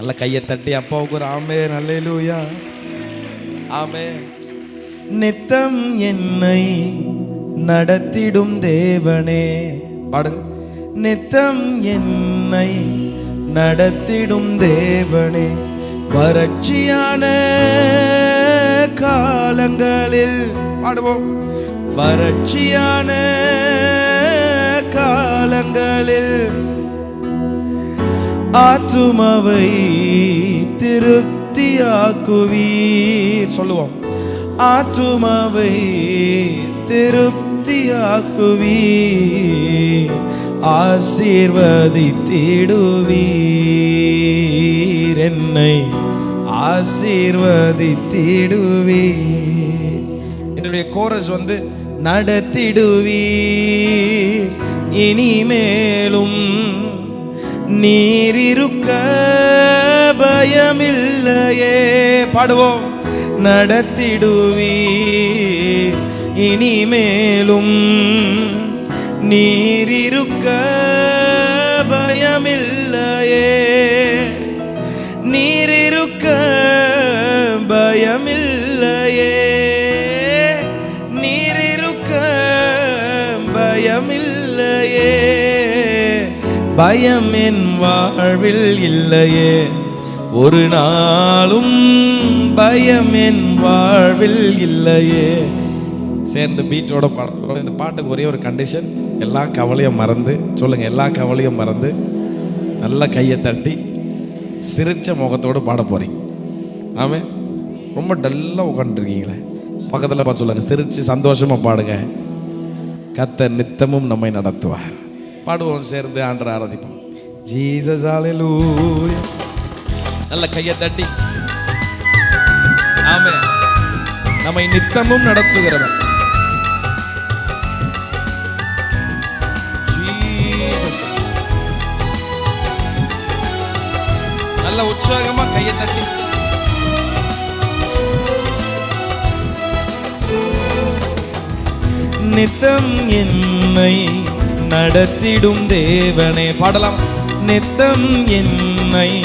நல்ல கையை தட்டி அப்பாவுக்கு ஒரு ஆமே நல்லேலூயா ஆமே நித்தம் என்னை நடத்திடும் தேவனே. பாடுங்க. நித்தம் என்னை நடத்திடும் தேவனே. வறட்சியான காலங்களில் பாடுவோம். வறட்சியான காலங்களில் ஆத்துமவை திருப்தியாக்குவீர். சொல்லுவோம். ஆத்துமவை திருப்தியாக்குவீர். ஆசீர்வதித்திடுவீர். என்னை ஆசீர்வதித்திடுவீர். என்னுடைய கோரஸ் வந்து நடத்திடுவீர். இனிமேலும் நீரிருக்க பயமில்லையே. பாடுவோம். நடத்திடுவீர் இனிமேலும். நீரிருக்க பயமில்லையே. பயம் என் வாழ்வில் இல்லையே. ஒரு நாளும் பயம் என் வாழ்வில் இல்லையே. சேர்ந்து பீட்டோட பாடுறோம் இந்த பாட்டுக்கு ஒரே ஒரு கண்டிஷன் எல்லா கவலையும் மறந்து சொல்லுங்க எல்லா கவலையும் மறந்து நல்லா கையை தட்டி சிரிச்ச முகத்தோடு பாட போறீங்க. ஆமே ரொம்ப டல்லாக உட்காந்துருக்கீங்களே பக்கத்தில் பார்த்து சொல்லுங்க சிரிச்சு சந்தோஷமா பாடுங்க. கத்த நித்தமும் நம்மை நடத்துவார். பாடுவோம் சேர்ந்து ஆண்டரை ஆராதிப்போம். ஜீசஸ் ஹalleluya நல்ல கையை தட்டி. ஆமே நம்மை நித்தமும் நடத்துகிறவன் நல்ல உற்சாகமா கையை தட்டி. நித்தம் என்னை நடத்திடும் தேவனே. பாடலாம். நித்தம் என்னை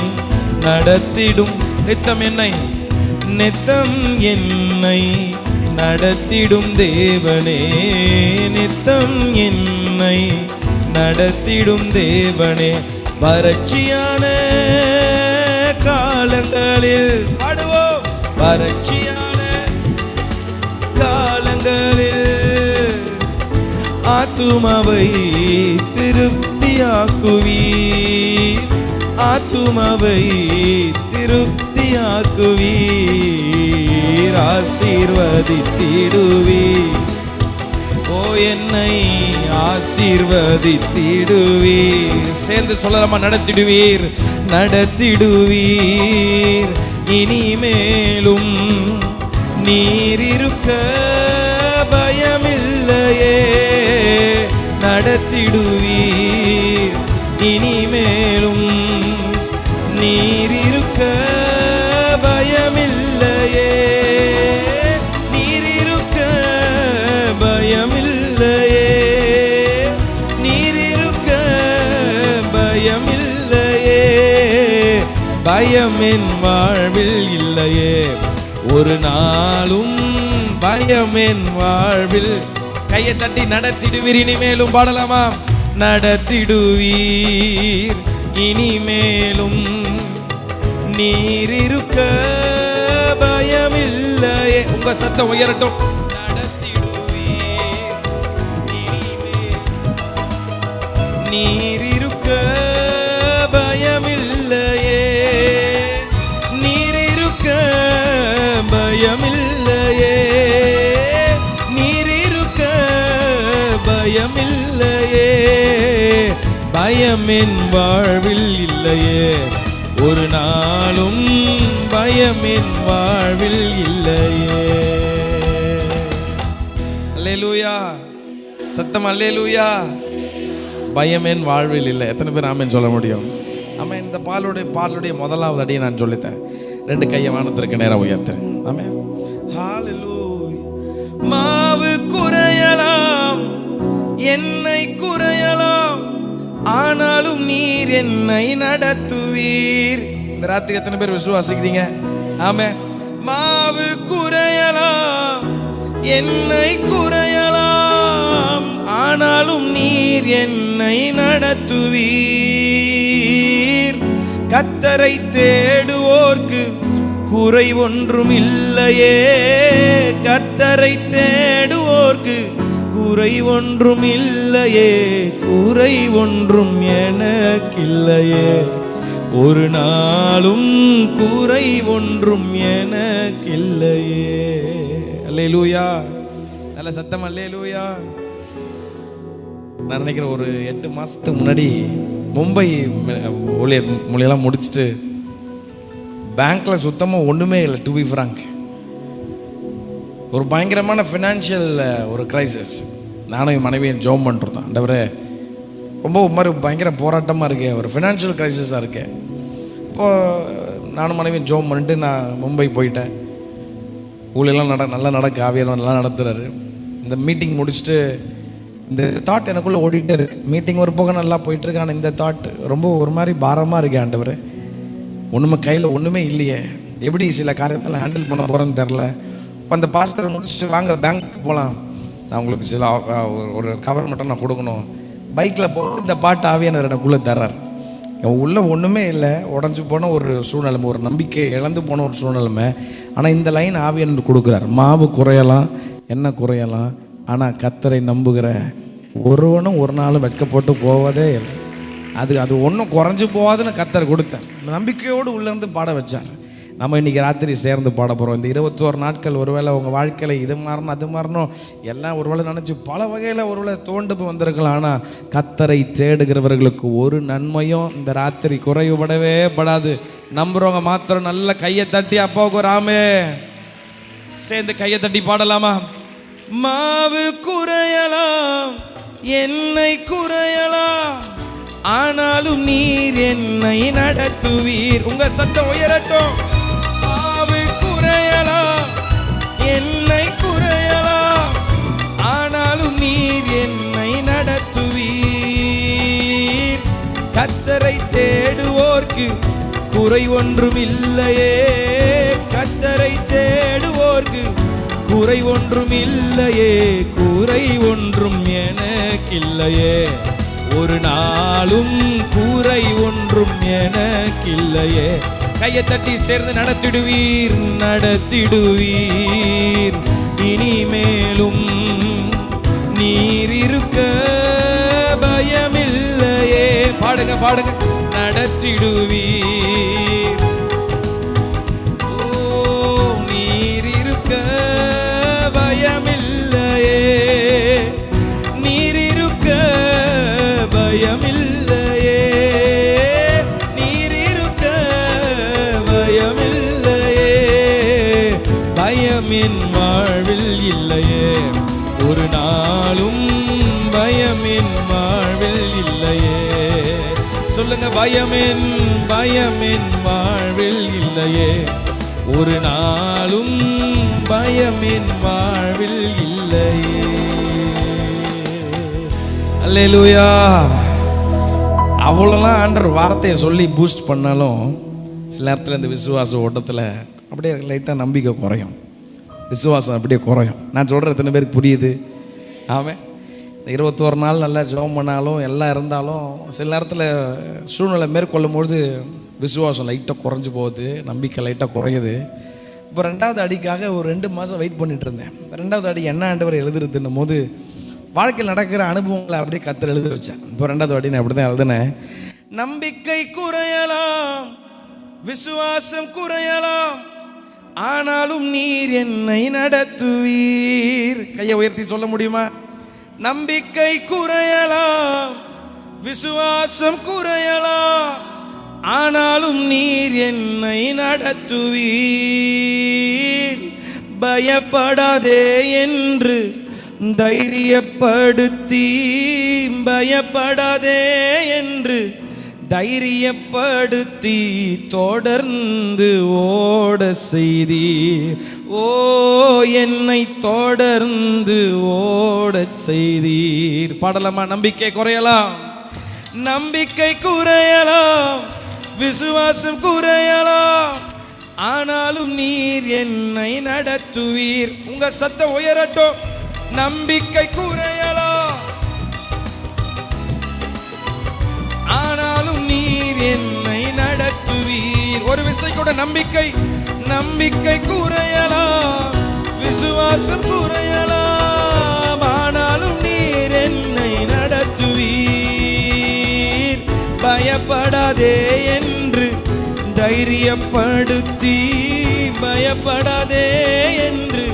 நடத்திடும் நித்தம் என்னை. நித்தம் என்னை நடத்திடும் தேவனே. நித்தம் என்னை நடத்திடும் தேவனே. வறட்சியான காலங்களில் பாடுவோம். வறட்சி ஆத்துமாவை திருப்தியாக்குவீர். ஆத்துமாவை திருப்தியாக்குவீர். ஆசீர்வதித்திடுவீர். ஓ என்னை ஆசீர்வதித்திடுவீர். சேர்ந்து சொல்லலாமா நடத்திடுவீர்? நடத்திடுவீர். இனிமேலும் நீர் இருக்க நடத்திடுவீர். இனிமேலும் நீர் இருக்க பயமில்லையே. நீர் இருக்க பயமில்லையே. நீர் இருக்க பயமில்லையே. பயம் என் வாழ்வில் இல்லையே. ஒரு நாளும் பயம் என் வாழ்வில் கையை தட்டி நடத்திடுவீர் இனிமேலும் பாடலாமா? நடத்திடுவீர் இனிமேலும். நீர் இருக்க பயமில்லையே. உங்க சத்தம் உயரட்டும். நடத்திடுவீர் நீ பயம் என் வாழ்வில் இல்லையே. ஒரு நாளும் பயம் என் வாழ்வில் இல்லையே. அல்லேலூயா. சத்தம் அல்லேலூயா. பயம் என் வாழ்வில் இல்லை. எத்தனை பேர் ஆமேன் சொல்ல முடியும்? ஆமாம் இந்த பாலுடைய பாலுடைய முதலாவது அடியை நான் சொல்லித்தேன். ரெண்டு கையை வானத்திற்கு நேரம் உயர்த்தேன் ஆமே மாவு குறையலாம். என்னை குறையலாம். ஆனாலும் நீர் என்னை நடத்துவீர். இந்த இந்த ராத்திரி எத்தனை பேர் விசுவாசிக்கிறீங்க? ஆமே மாவு குறையலாம் என்னை குறையலாம் ஆனாலும் நீர் என்னை நடத்துவீர். கத்தரை தேடுவோர்க்கு குறை ஒன்றும் இல்லையே. கத்தரை தேடுவோர்க்கு குறை ஒன்றும் இல்லையே குறை ஒன்றும் எனக்கில்லையே. ஒரு நாளும் குறை ஒன்றும் எனக்கில்லையே. அல்லேலூயா. நல்ல சத்தம் அல்லேலூயா. நான் நினைக்கிறேன் ஒரு எட்டு மாதத்துக்கு முன்னாடி மும்பை ஊழியர் மொழியெல்லாம் முடிச்சுட்டு பேங்க்கில் சுத்தமாக ஒன்றுமே இல்லை டு பி ஃப்ராங்க் ஒரு பயங்கரமான ஃபினான்ஷியல் ஒரு கிரைசிஸ் நானும் என் மனைவியும் ஜோம் பண்ணிருந்தோம் ஆண்டவரே ரொம்ப மாதிரி பயங்கர போராட்டமாக இருக்கே ஒரு ஃபினான்ஷியல் க்ரைசிஸாக இருக்கே. இப்போது நானும் மனைவியும் ஜோம் பண்ணிட்டு நான் மும்பை போயிட்டேன். ஊழியெல்லாம் நட நல்லா நடக்க ஆவியெல்லாம் நல்லா நடத்துகிறாரு இந்த மீட்டிங் முடிச்சுட்டு இந்த தாட் எனக்குள்ளே ஓடிட்டே இருக்கு. மீட்டிங் ஒரு போக நல்லா போயிட்டுருக்கு ஆனால் இந்த தாட் ரொம்ப ஒரு மாதிரி பாரமாக இருக்கு ஆண்டவர். ஒன்றுமே கையில் ஒன்றுமே இல்லையே. எப்படி சில காரியத்தில் ஹேண்டில் பண்ண போகிறேன்னு தெரில இப்போ அந்த பாஸ்டர் முடிச்சுட்டு வாங்க பேங்க்கு போகலாம் நான் உங்களுக்கு சில ஒரு- கவர் மட்டும் நான் கொடுக்கணும். பைக்கில் போ இந்த பாட்டு ஆவியானவர் எனக்குள்ளே தர்றார். உள்ள ஒன்றுமே இல்லை. உடஞ்சி போன ஒரு சூழ்நிலைமை ஒரு நம்பிக்கை இழந்து போன ஒரு சூழ்நிலைமை. ஆனால் இந்த லைன் ஆவியானவர் கொடுக்குறார். மாவு குறையலாம் என்ன குறையலாம் ஆனால் கத்தரை நம்புகிற ஒருவனும் ஒரு நாளும் வெட்கப்பட்டு போவதே இல்லை. அது அது ஒன்றும் குறைஞ்சி போகாதுன்னு கத்தர் கொடுத்தார். நம்பிக்கையோடு உள்ளேருந்து பாட வச்சார். நம்ம இன்னைக்கு ராத்திரி சேர்ந்து பாட போகிறோம் இந்த இருபத்தோரு நாட்கள் ஒருவேளை உங்கள் வாழ்க்கையில் இது மாறணும் அது மாறணும் எல்லாம் ஒருவேளை நினச்சி பல வகையில் ஒருவேளை தோண்டு வந்திருக்கலாம். ஆனால் கத்தரை தேடுகிறவர்களுக்கு ஒரு நன்மையும் இந்த ராத்திரி குறைவுபடவே படாது. நம்புறவங்க மாத்திரம் நல்ல கையை தட்டி அப்பாவுக்கு ராமே சேர்ந்து கையை தட்டி பாடலாமா? மாவு குறையலாம் என்னை குறையலாம் ஆனாலும் நீர் என்னை நடத்துவீர். உங்க சத்தம் உயரட்டும். நமக்கு குறை ஒன்றும் இல்லையே கத்தரை தேடுவோர்க்கு குறை ஒன்றும் இல்லையே குறை ஒன்றும் எனக்கில்லையே. ஒரு நாளும் குறை ஒன்றும் எனக்கில்லையே. கையை தட்டி சேர்ந்து நடத்திடுவீர் நடத்திடுவீர். இனிமேலும் நீர் இருக்க பாடுங்க. பாடுங்க பயமின் பயமின் வாழ்வில் இல்லையே. ஒரு நாளும் பயமின் வாழ்வில் இல்லையே. அல்லேலூயா. அவ்வளோலாம் ஆண்டர் வார்த்தையை சொல்லி பூஸ்ட் பண்ணாலும் சில நேரத்தில் இந்த விசுவாச ஓட்டத்தில் அப்படியே லைட்டாக நம்பிக்கை குறையும். விசுவாசம் அப்படியே குறையும். நான் சொல்கிற எத்தனை பேருக்கு புரியுது? ஆமாம் இருபத்தோரு நாள் நல்லா ஜெபம் பண்ணாலும் எல்லாம் இருந்தாலும் சில நேரத்தில் சூழ்நிலை மேற்கொள்ளும்பொழுது விசுவாசம் லைட்டாக குறைஞ்சு போகுது நம்பிக்கை லைட்டாக குறையுது. இப்போ ரெண்டாவது அடிக்காக ஒரு ரெண்டு மாதம் வெயிட் பண்ணிட்டு இருந்தேன். ரெண்டாவது அடி என்ன ஆண்டவர் எழுதுறதுன்னும் போது வாழ்க்கையில் நடக்கிற அனுபவங்களை அப்படியே கத்தர் எழுத வச்சேன் இப்போ ரெண்டாவது அடி நான் அப்படி தான் எழுதினேன். நம்பிக்கை குறையலாம் விசுவாசம் குறையலாம் ஆனாலும் நீர் என்னை நடத்துவீர். கையை உயர்த்தி சொல்ல முடியுமா? நம்பிக்கை குறையலாம் விசுவாசம் குறையலாம் ஆனாலும் நீர் என்னை நடத்துவீர். பயப்படாதே என்று தைரியப்படுத்தி பயப்படாதே என்று தைரியப்படுத்தி தொடர்ந்து ஓட செய்தீர். ஓ என்னை தொடர்ந்து ஓட செய்தீர். பாடலாமா? நம்பிக்கை குறையலாம். நம்பிக்கை குறையலாம். விசுவாசம் குறையலாம். ஆனாலும் நீர் என்னை நடத்துவீர். உங்க சத்த உயரட்டும். நம்பிக்கை குறையலாம். ஆனாலும் நீர் என்னை நடத்துவீர். ஒரு விசை கூட நம்பிக்கை நம்பிக்கை கூற பாசம் குறையலாம் ஆனாலும் நீர் என்னை நடத்துவீர். பயப்படாதே என்று தைரியப்படுத்தி பயப்படாதே என்று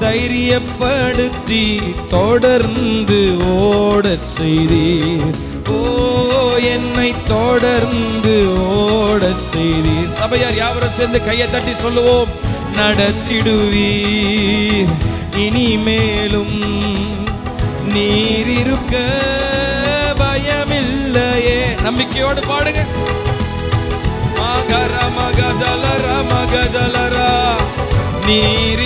தைரியப்படுத்தி தொடர்ந்து ஓடச் செய்தீர். ஓ என்னை தொடர்ந்து ஓடச் செய்தீர். சபையார் யாவரும் சேர்ந்து கையை தட்டி சொல்லுவோம். நடத்திடுவீர். இனிமேலும் நீர் இருக்க பயமில்லையே. நம்பிக்கையோடு பாடுங்க. மகர மகதலர மகதலரா நீர்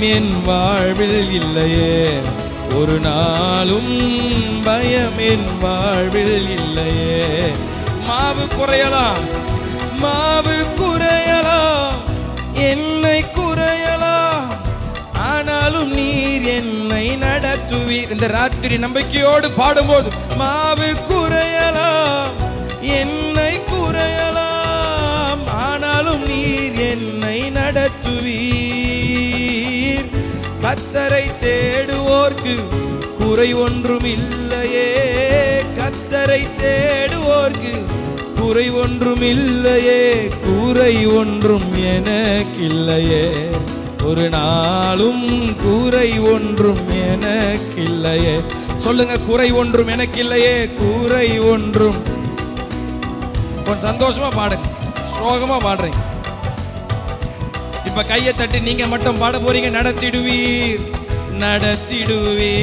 என் வாழ்வில் இல்லையே. ஒரு நாளும் பயம் என் வாழ்வில் இல்லையே. மாவு குறையலாம் மாவு குறையலாம் என்னை குறையலாம். ஆனாலும் நீர் என்னை நடத்துவீர். இந்த ராத்திரி நம்பிக்கையோடு பாடும்போது மாவு குறையலாம் என்னை தேடுவோர்க்கு குறை ஒன்றும் இல்லையே கத்தரை தேடுவோர்க்கு குறை ஒன்றும் இல்லையே குறை ஒன்றும் எனக்கில்லையே. ஒரு நாளும் குறை ஒன்றும் எனக்கில்லையே. சொல்லுங்க குறை ஒன்றும் எனக்கில்லையே. குறை ஒன்றும். கொஞ்சம் சந்தோஷமா பாடுங்க. சோகமா பாடுறீங்க. இப்ப கையை தட்டி நீங்க மட்டும் பாட போறீங்க நடத்திடுவீர். நடத்திடுவே.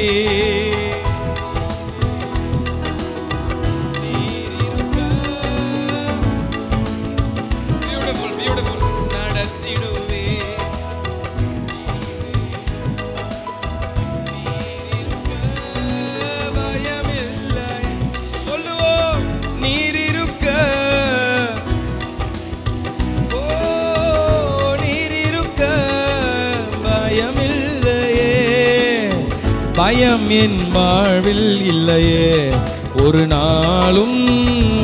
என் வாழ்வில் இல்லையே. ஒரு நாளும்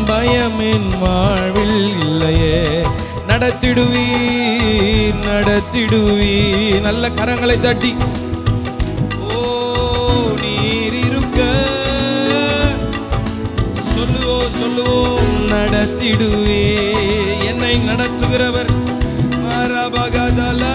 பயம் என் வாழ்வில் இல்லையே. நடத்திடுவீர் நடத்திடுவீர். நல்ல கரங்களை தட்டி. ஓ நீர் இருக்க. சொல்லுவோ சொல்லுவோம் நடத்திடுவே என்னை நடத்துகிறவர். மரபகதலா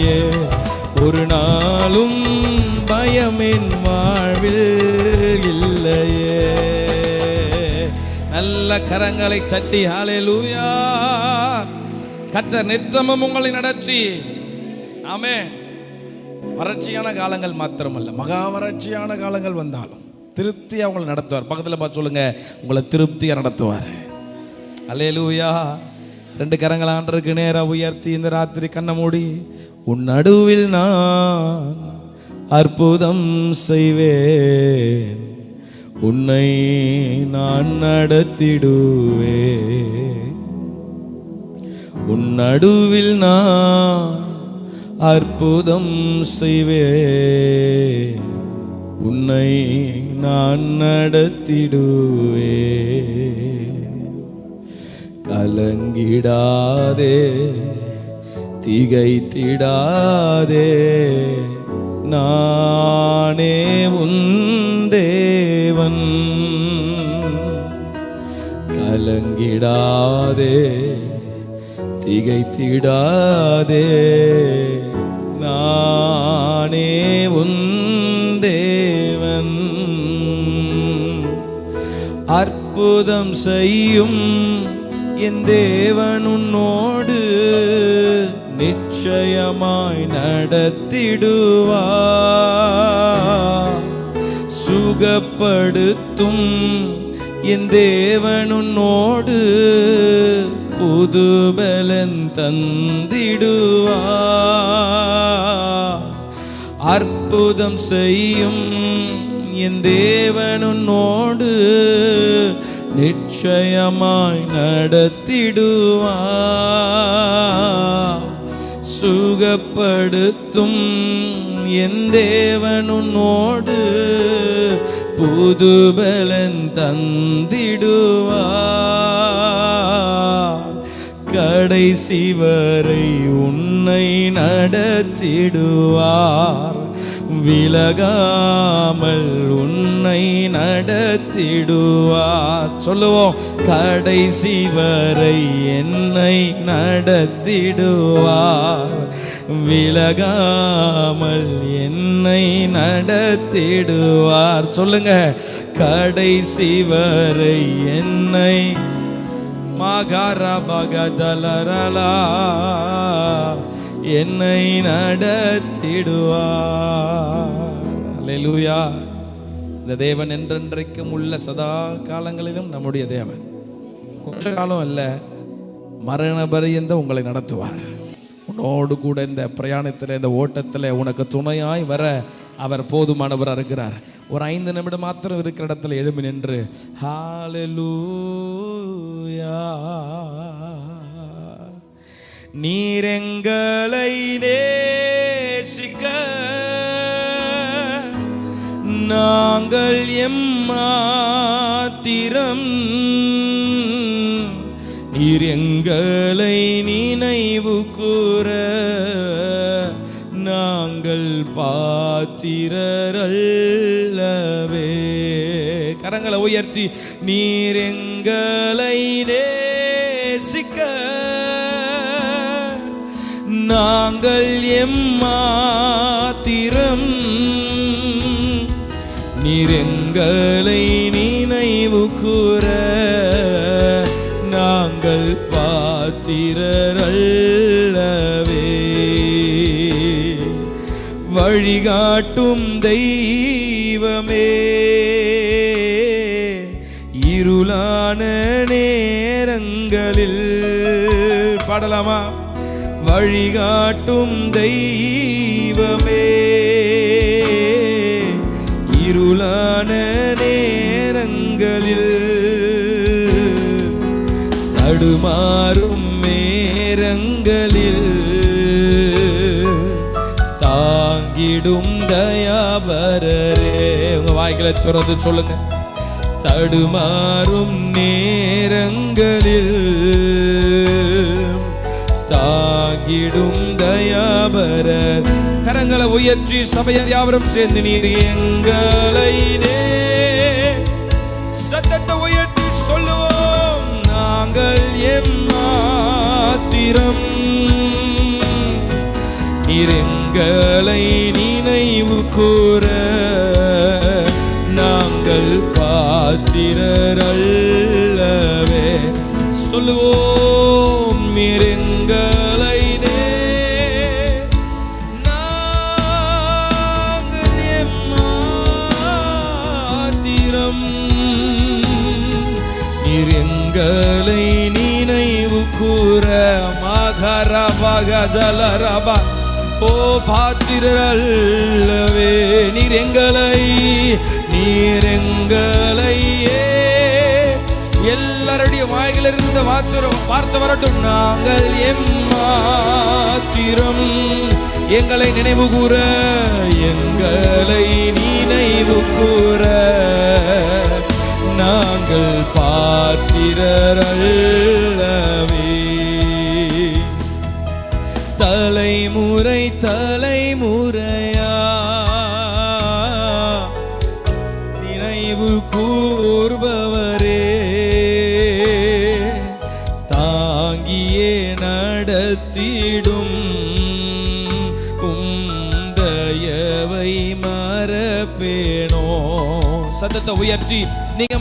இல்லையே ஒரு நாளும் பயமின் வாழ்வில் இல்லையே. நல்ல கரங்களை தட்டி அலேலூயா கத்த நித்தமும் உங்களை நடத்தி. ஆமே வறட்சியான காலங்கள் மாத்திரமல்ல. மகா வறட்சியான காலங்கள் வந்தாலும் திருப்தியாக உங்களை நடத்துவார். பக்கத்தில் பார்த்து சொல்லுங்க உங்களை திருப்தியாக நடத்துவார். அல்லேலூயா ரெண்டு கரங்கள் ஆண்டருக்கு நேராக உயர்த்தி இந்த ராத்திரி கண்ணை மூடி உன் நடுவில் நான் அற்புதம் செய்வேன். உன்னை நான் நடத்திடுவேன். உன் நடுவில் நான் அற்புதம் செய்வேன். உன்னை நான் நடத்திடுவேன். கலங்கிடாதே திகைத்திடாதே நானே உன் தேவன். கலங்கிடாதே திகைத்திடாதே நானே உன் தேவன். அற்புதம் செய்யும் என் தேவன் உன்னோடு நிச்சயமாய் நடத்திடுவா சுகப்படுத்தும் என் தேவனுன்னோடு புது பலன் தந்திடுவா அற்புதம் செய்யும் என் தேவனுன்னோடு நிச்சயமாய் நடத்திடுவா சுகப்படுத்தும் என் தேவனுன்னோடு புதுபலன் தந்திடுவார். கடைசி வரை உன்னை நடத்திடுவார். விலகாமல் உன்னை நட நடத்திடுவார் சொல்லுவோம் கடைசி வரை என்னை நடத்திடுவார். விலகாமல் என்னை நடத்திடுவார். சொல்லுங்க கடைசி வரை என்னை மகரபகதலரலா என்னை நடத்திடுவார். லூயா இந்த தேவன் என்றென்றைக்கும் உள்ள சதா காலங்களிலும் நம்முடைய தேவன். கொஞ்ச காலம் அல்ல மரண பரியந்த உங்களை நடத்துவார். உன்னோடு கூட இந்த பிரயாணத்தில் இந்த ஓட்டத்தில் உனக்கு துணையாய் வர அவர் போதுமானவராக இருக்கிறார். ஒரு ஐந்து நிமிடம் மாத்திரம் இருக்கிற இடத்துல எழும்பி நின்று ஹாலலூயா நீரெங்களை நேசிக்க எம்மாத்திரம் நீர் எங்களை நினைவு கூற நாங்கள் பாத்திரல்லவே கரங்களை உயர்த்தி நீர் எங்களை நேசிக்க. நாங்கள் எம்மாத்திரம் நீர் எங்களை நினைவு கூற நாங்கள் பாத்திரல்லவே வழிகாட்டும் தெய்வமே இருளான நேரங்களில். பாடலாமா? வழிகாட்டும் தெய்வமே. மாறும் நேரங்களில் தாங்கிடும் தயாபரரே. உங்க வாய்களை திறந்து சொல்லுங்க. தடுமாறும் நேரங்களில் தாங்கிடும் தயாபரர். கரங்களை உயர்த்தி சபையர் யாவரும் சேர்ந்து நீர் எங்களை நே- எம்மாத்திரம் நீர் நினைவு கூற நாங்கள் பாத்திரல்லவே சொல்லுவோம். பகதலரபா ஓ பாத்திரல்லவே நீரெங்களை நீரெங்களையே எல்லாருடைய வாயிலிருந்த வார்த்தை பார்த்து வரட்டும். நாங்கள் எம்மாத்திரம் எங்களை நினைவு கூற எங்களை நினைவு கூற நாங்கள் பாத்திரரல்லவே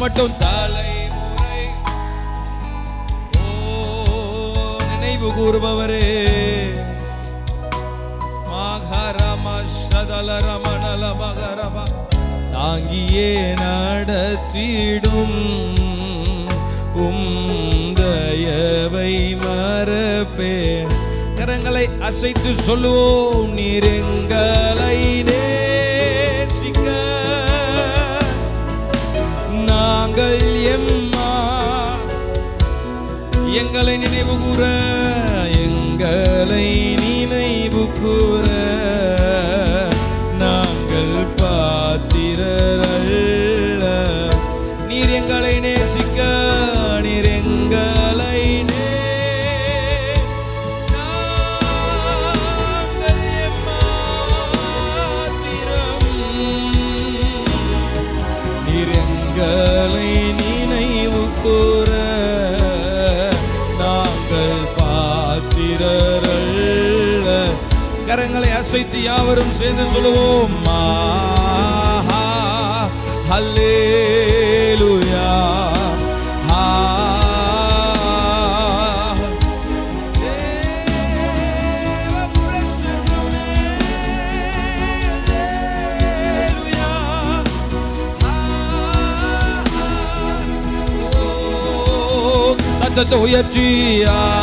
மட்டும் தலைமுறை. ஓ நினைவு கூறுபவரே. மகரம சதல ரமணல மகரம தாங்கியே நடத்திடும். உந்தயவை மறப்பே கரங்களை அசைத்து சொல்லுவோம் நீரெங்களை நே எங்களை நினைவு கூற எங்களை நினைவு கூற. நாங்கள் பாத்திரல்ல கரங்களை அசைத்து யாவரும் சேர்ந்து சொல்லுவோம் ஆஹா, ஹல்லேலூயா. ஓ, சத்தத்தை உயர்த்தி ஆஹா.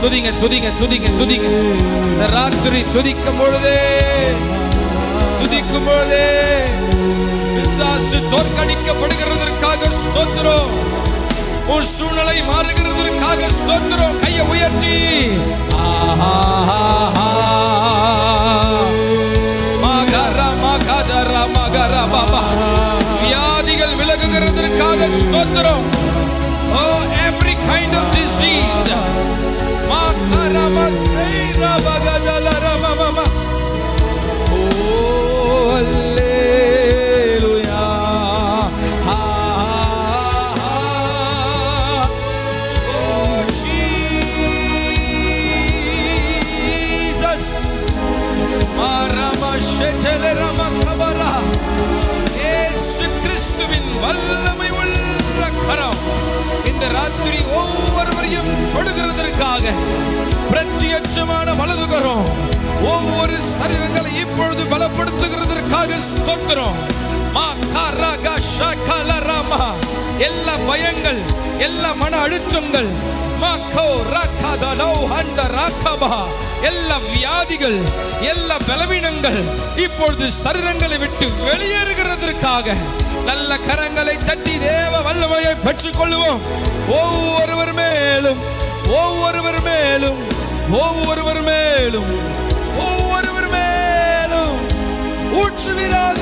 துதிங்க துதிங்க துதிங்க துதிங்க. இந்த ராத்திரி துதிக்கும் பொழுதே துதிக்கும் பொழுதே பிசாசு தோற்கடிக்கப்படுகிறதற்காக ஸ்தோத்திரம். உன் சூழ்நிலை மாறுகிறதற்காக ஸ்தோத்திரம். கையை உயர்த்தி. ஆஹா. மகர மகதர மகர பாபா. வியாதிகள் விலகுகிறதற்காக ஸ்தோத்திரம். kind of disease. விட்டு வெளியேறுகிறதற்காக நல்ல கரங்களை தட்டி தேவ வல்லமையை பெற்றுக் கொள்வோம் ஒவ்வொருவர் மேலும் ஒவ்வொருவர் மேலும் ஒவ்வொருவர் மேலும் ஒவ்வொருவர் மேலும். ஊற்றுவீராக.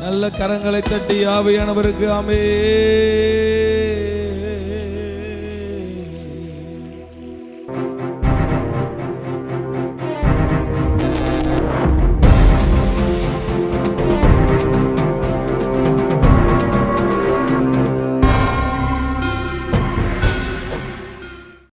நல்ல கரங்களை தட்டி ஆவியானவருக்கு அமே